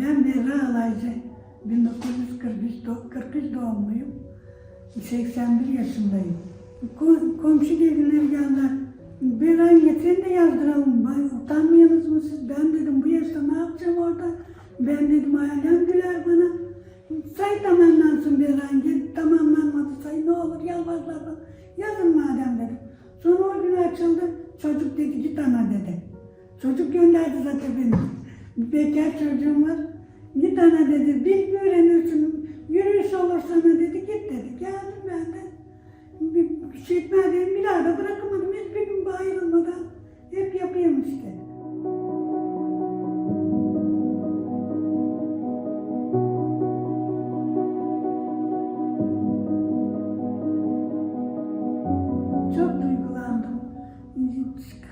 Ben Berra Alaycı. 1943 do- 43 doğumluyum. 81 yaşındayım. Ko- komşu gelinler geldiler. Berra getirin de yazdıralım. Bay, utanmıyorsunuz mu siz? Ben dedim bu yaşta ne yapacağım orada? Ben dedim ailem güler bana. Say tamamlansın Berra. Gel, tamamlanmadı say ne olur yalvarlar bana. Yazın madem dedim. Sonra o gün açıldı. Çocuk dedi git ana dedi. Çocuk gönderdi zaten beni. Bekar çocuğum var. Git ana dedi. Bil öğrenirsin. Yürüyüş olur sana dedi. Git dedi. Geldim ben de. Bir şey etmedim. Bir daha da bırakamadım. Hiçbir gün ayrılmadan.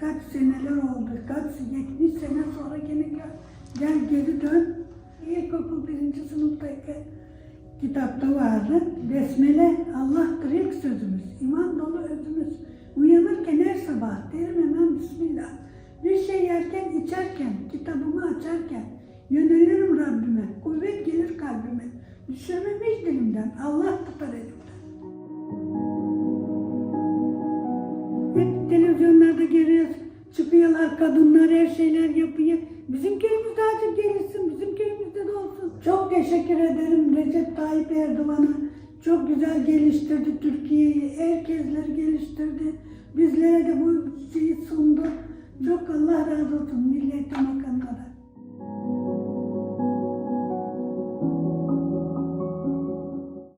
Kaç seneler oldu, kaç 70 sene sonra gene gel, gel geri dön. İlkokul birinci sınıftayken kitapta vardı. Besmele Allah'tır ilk sözümüz, iman dolu özümüz. Uyanırken her sabah derim hemen Bismillah. Bir şey yerken, içerken, kitabımı açarken yönelirim Rabbime. Kuvvet gelir kalbime. Düşürmem hiç dilimden. Allah tutar elimden. Hep geliyor, çıkıyorlar kadınlar her şeyler yapıyor. Bizim köyümüzde acık gelişsin, bizim köyümüzde de olsun. Çok teşekkür ederim Recep Tayyip Erdoğan'a. Çok güzel geliştirdi Türkiye'yi, herkesleri geliştirdi. Bizlere de bu şeyi sundu. Çok Allah razı olsun milletim hakkında.